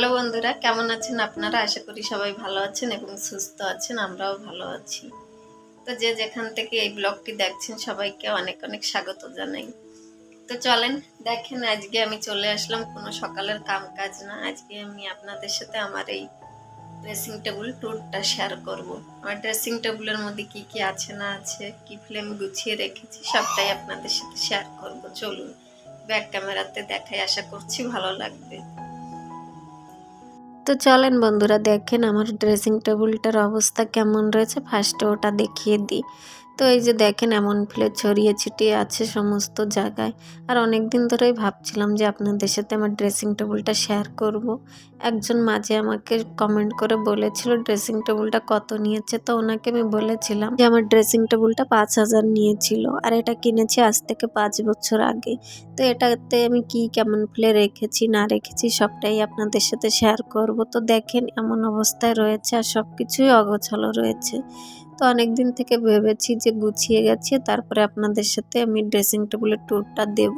Hello বন্ধুরা, কেমন আছেন আপনারা? আশা করি সবাই ভালো আছেন এবং সুস্থ আছেন, আমরাও ভালো আছি। তো যে যেখান থেকে এই ব্লগটি দেখছেন, সবাইকে অনেক অনেক স্বাগত জানাই। তো চলেন, দেখেন আজকে আমি চলে আসলাম কোনো সকালের কাম কাজ না। আজকে আমি আপনাদের সাথে আমার এই ড্রেসিং টেবিল ট্যুরটা শেয়ার করব। আমার ড্রেসিং টেবিলের মধ্যে কি কি আছে না আছে, কি ফ্লেম গুছিয়ে রেখেছি, সবটাই আপনাদের সাথে শেয়ার করব। চলুন ব্যাক ক্যামেরাতে দেখাই আশা করছি ভালো লাগবে। তো চলেন বন্ধুরা দেখেন আমার ড্রেসিং টেবিলটার অবস্থা কেমন রয়েছে। ফার্স্টে ওটা দেখিয়ে দিই। তো এই যে দেখেন এমন প্লেট ছড়িয়ে ছিটিয়ে আছে সমস্ত জায়গায়। আর অনেক দিন ধরেই ভাবছিলাম যে আপনাদের সাথে আমার ড্রেসিং টেবিলটা শেয়ার করব। একজন মাঝে আমাকে কমেন্ট করে বলেছিল ড্রেসিং টেবিলটা কত নিয়েছে? তো ওনাকে আমি বলেছিলাম যে, আমার ড্রেসিং টেবিলটা পাঁচ হাজার নিয়েছিল আর এটা কিনেছি আজ থেকে পাঁচ বছর আগে। তো এটাতে আমি কি কেমন প্লে রেখেছি, না রেখেছি সবটাই আপনাদের সাথে শেয়ার করব। তো দেখেন এমন অবস্থায় রয়েছে আর সব কিছুই অগোছালো রয়েছে। তো অনেক দিন থেকে ভেবেছি যে গুছিয়ে গেছে, তারপরে আপনাদের সাথে আমি ড্রেসিং টেবিলের ট্যুরটা দেব।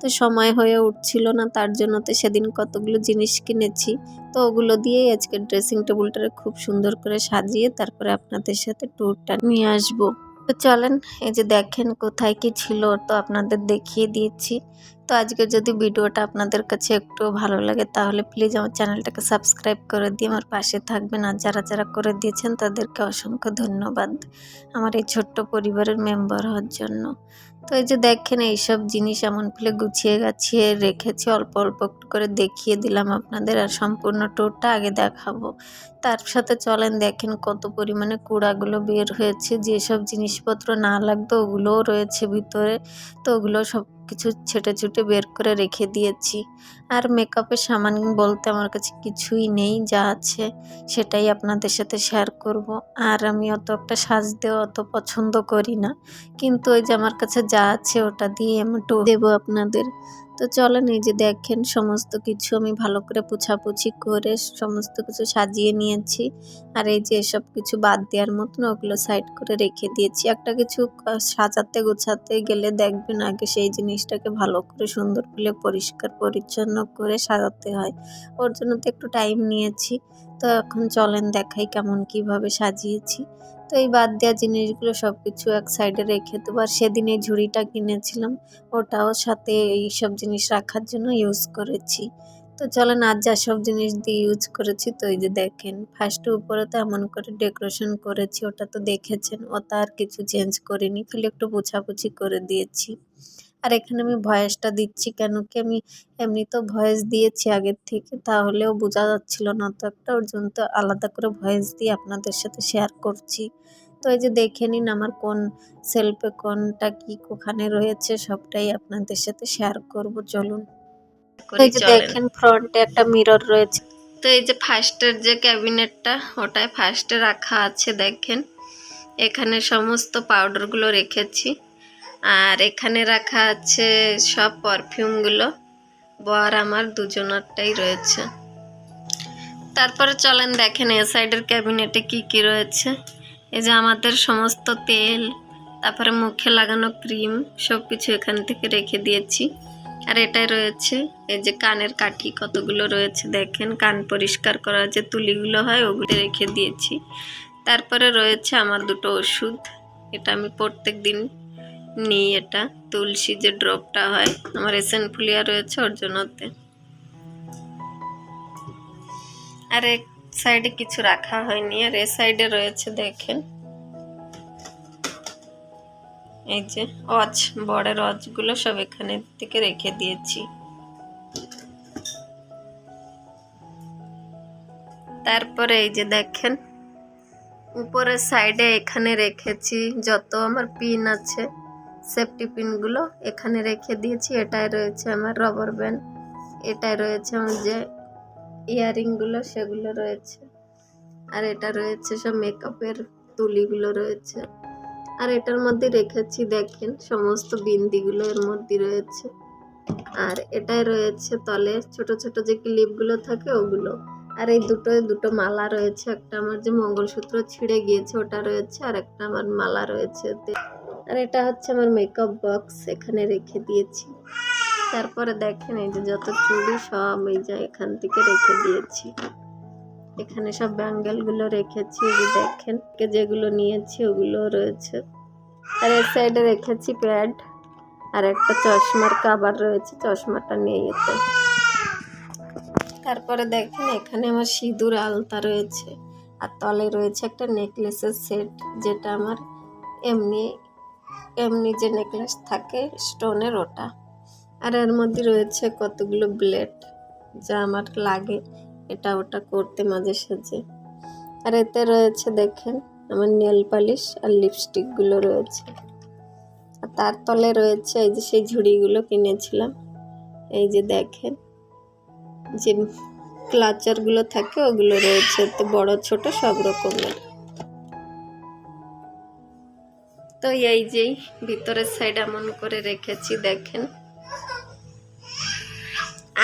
তো সময় হয়ে উঠছিল না, তার জন্য তো সেদিন কতগুলো জিনিস কিনেছি। তো ওগুলো দিয়েই আজকে ড্রেসিং টেবিলটা খুব সুন্দর করে সাজিয়ে তারপরে আপনাদের সাথে ট্যুরটা নিয়ে আসব। তো চলেন, এই যে দেখেন কোথায় কি ছিল, তো আপনাদের দেখিয়ে দিয়েছি তো আজকে যদি ভিডিওটা আপনাদের কাছে একটু ভালো লাগে, তাহলে প্লিজ আমার চ্যানেলটাকে সাবস্ক্রাইব করে দিয়ে আমার পাশে থাকবেন। আর যারা যারা করে দিয়েছেন, তাদেরকে অসংখ্য ধন্যবাদ আমার এই ছোট্ট পরিবারের মেম্বার হওয়ার জন্য। তো এই যে দেখেন, এইসব জিনিস এমন ফেলে গুছিয়ে গাছিয়ে রেখেছি, অল্প অল্প একটু করে দেখিয়ে দিলাম আপনাদের। আর সম্পূর্ণ ট্যুরটা আগে দেখাবো। তার সাথে চলেন, দেখেন কত পরিমাণে কুড়াগুলো বের হয়েছে। যেসব জিনিসপত্র না লাগতো, ওগুলোও রয়েছে ভিতরে। তো ওগুলো সব কিছু ছেটে ছুটে বের করে রেখে দিয়েছি। আর মেকআপের সামান বলতে আমার কাছে কিছুই নেই, যা আছে সেটাই আপনাদের সাথে শেয়ার করব। আর আমি অত একটা সাজতেও অত পছন্দ করি না, কিন্তু ওই যে আমার কাছে যা আছে ওটা দিয়ে আমি একটু দেবো আপনাদের। তো চলেন, এই যে দেখেন সমস্ত কিছু আমি ভালো করে পুছাপুছি করে সমস্ত কিছু সাজিয়ে নিয়েছি। আর এই যে এসব কিছু বাদ দেওয়ার মতন ওগুলো সাইড করে রেখে দিয়েছি। একটা কিছু সাজাতে গোছাতে গেলে দেখবেন আগে সেই জিনিসটাকে ভালো করে সুন্দর করে পরিষ্কার পরিচ্ছন্ন করে সাজাতে হয়। ওর জন্য তো একটু টাইম নিয়েছি। তো এখন চলেন দেখাই কেমন কীভাবে সাজিয়েছি। তো এই বাদ দেওয়া জিনিসগুলো সব কিছু এক সাইডে রেখে দেবো। আর সেদিন এই ঝুড়িটা কিনেছিলাম। ওটাও সাথে এই সব জিনিস রাখার জন্য ইউজ করেছি। তো চলেন আজ যা সব জিনিস দিয়ে ইউজ করেছি, তো এই যে দেখেন ফার্স্টে উপরে তো এমন করে ডেকোরেশন করেছি, ওটা তো দেখেছেন। ওটা আর কিছু চেঞ্জ করিনি, খালি একটু পোছাপুছি করে দিয়েছি। আর এখানে আমি ভয়েসটা দিচ্ছি কেন কি আমি এমনি তো ভয়েস দিয়েছি আগের থেকে তাহলেও বোঝা যাচ্ছিল না তো একটা ওর জন্য তো আলাদা করে ভয়েস দিয়ে আপনাদের সাথে শেয়ার করছি। তো এই যে দেখে নিন আমার কোন সেলফে কোনটা কি ওখানে রয়েছে সবটাই আপনাদের সাথে শেয়ার করব চলুন। এই যে দেখেন ফ্রন্টে একটা মিরর রয়েছে। তো এই যে ফার্স্টের যে ক্যাবিনেটটা ওটায় ফার্স্টে রাখা আছে দেখেন। এখানে সমস্ত পাউডারগুলো রেখেছি। আর এখানে রাখা আছে সব পারফিউমগুলো বর আমার দুজনারটাই রয়েছে। তারপরে চলেন দেখেন এ সাইডের ক্যাবিনেটে কি কি রয়েছে। এই যে আমাদের সমস্ত তেল, তারপরে মুখে লাগানো ক্রিম সব কিছু এখান থেকে রেখে দিয়েছি। আর এটাই রয়েছে, এই যে কানের কাঠি কতগুলো রয়েছে দেখেন। কান পরিষ্কার করা যে তুলিগুলো হয় ওগুলো রেখে দিয়েছি। তারপরে রয়েছে আমার দুটো ওষুধ। এটা আমি প্রত্যেক দিন নিই এটা। তুলসী যে ড্রপটা হয়, আমার ফুলিয়া রয়েছে, ওর জন্যতে আর এক সাইডে কিছু রাখা হয়নি, আর এ সাইডে রয়েছে, দেখেন। এই যে অজ বড়ের অজগুলো সব এখানে থেকে রেখে দিয়েছি। তারপরে এই যে দেখেন, উপরের সাইডে এখানে রেখেছি যত আমার পিন আছে। সেফটি পিনগুলো এখানে রেখে দিয়েছি। এটাই রয়েছে আমার রবার ব্যান্ড এটাই রয়েছে আমার যে ইয়ারিংগুলো সেগুলো রয়েছে। আর এটা রয়েছে সব মেকআপের তুলিগুলো রয়েছে। আর এটার মধ্যে রেখেছি, দেখেন, সমস্ত বিন্দিগুলো এর মধ্যে রয়েছে। আর এটাই রয়েছে তলে ছোট ছোট যে ক্লিপগুলো থাকে ওগুলো। আর এই দুটো দুটো মালা রয়েছে। একটা আমার যে মঙ্গলসূত্র ছিঁড়ে গিয়েছে, ওটা রয়েছে। আর একটা আমার মালা রয়েছে। আর এটা হচ্ছে আমার মেকআপ বক্স এখানে রেখে দিয়েছি। তারপরে দেখেন এই যে যত চুড়ি সব এই যে এখান থেকে রেখে দিয়েছি। এখানে সব ব্যাঙ্গেলগুলো রেখেছি, এই দেখেন যেগুলো নিয়েছি ওগুলো রয়েছে। আর এর সাইডে রেখেছি প্যাড আর একটা চশমার কাবার রয়েছে, চশমাটা নেই এতে। তারপরে দেখেন এখানে আমার সিঁদুর আলতা রয়েছে। আর তলে রয়েছে একটা নেকলেসের সেট যেটা আমার এমনি এমনি যে নেকলেস থাকে স্টোনের ওটা। আর এর মধ্যে রয়েছে কতগুলো ব্লেড যা আমার লাগে, এটা ওটা করতে মাঝে সাঝে। আর এতে রয়েছে দেখেন, আমার নেল পালিশ আর লিপস্টিকগুলো রয়েছে। আর তার তলে রয়েছে এই যে সেই ঝুড়িগুলো কিনেছিলাম। এই যে দেখেন, যে ক্লাচারগুলো থাকে, ওগুলো রয়েছে। তো বড়, ছোট সব রকমের। তো এই যেই ভিতরের সাইড এমন করে রেখেছি, দেখেন।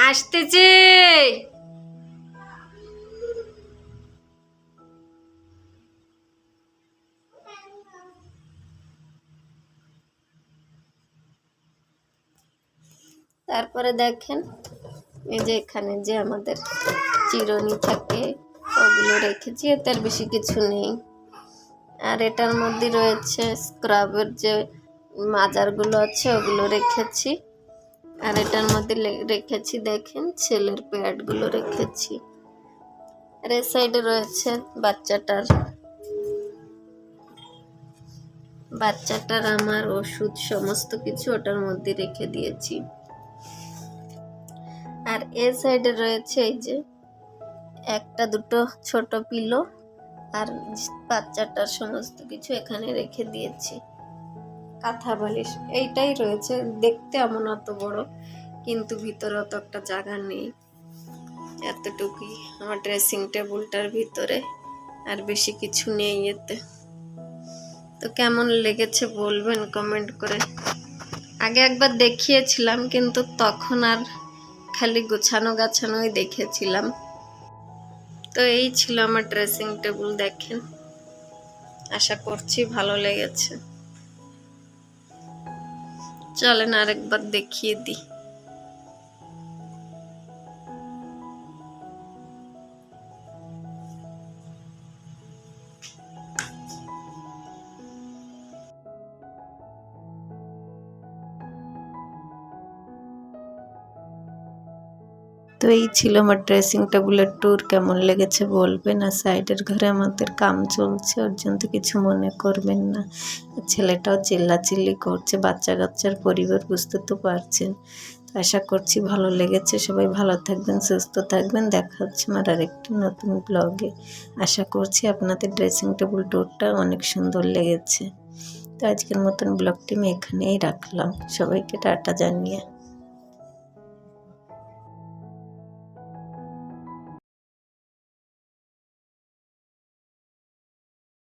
আসতেছে! তারপরে দেখেন, এই যে এখানে যে আমাদের চিরনি থাকে, ওগুলো রেখেছি, এতে আর বেশি কিছু নেই। আর এটার মধ্যে রয়েছে স্ক্রাবের যে মাজারগুলো আছে, ওগুলো রেখেছি। আর এটার মধ্যে রেখেছি দেখেন, ছেলের প্যাডগুলো রেখেছি। আর এর সাইডে রয়েছে বাচ্চাটার বাচ্চাটার আমার ওষুধ সমস্ত কিছু ওটার মধ্যে রেখে দিয়েছি। আর এ সাইডে রয়েছে এই যে, একটা দুটো ছোট পিলো আর বাচ্চাটার সমস্ত কিছু এখানে রেখে দিয়েছি। কাঁথা বালিশ এইটাই রয়েছে। দেখতে এমন অত বড়, কিন্তু ভিতরে অত একটা জায়গা নেই। এতটুকুই আমার ড্রেসিং টেবিলটার ভিতরে, আর বেশি কিছু নেই এতে। তো কেমন লেগেছে বলবেন কমেন্ট করে। আগে একবার দেখিয়েছিলাম, কিন্তু তখন আর খালি গোছানো গাছানোই দেখেছিলাম। তো এই ছিল আমার ড্রেসিং টেবিল দেখেন। আশা করছি ভালো লেগেছে। চলেন আরেকবার দেখিয়ে দিই। তো এই ছিল আমার ড্রেসিং টেবিলের ট্যুর কেমন লেগেছে বলবেন? আর সাইডের ঘরে আমাদের কাম চলছে ওর জন্য কিছু মনে করবেন না। ছেলেটাও চিল্লাচিল্লি করছে বাচ্চা কাচ্চার পরিবার বুঝতে তো পারছেন। আশা করছি ভালো লেগেছে, সবাই ভালো থাকবেন, সুস্থ থাকবেন। দেখা হচ্ছে আমার আরেকটি নতুন ব্লগে আশা করছি আপনাদের ড্রেসিং টেবিল ট্যুরটা অনেক সুন্দর লেগেছে। তো আজকের মতন ব্লগটি আমি এখানেই রাখলাম। সবাইকে টাটা জানিয়ে।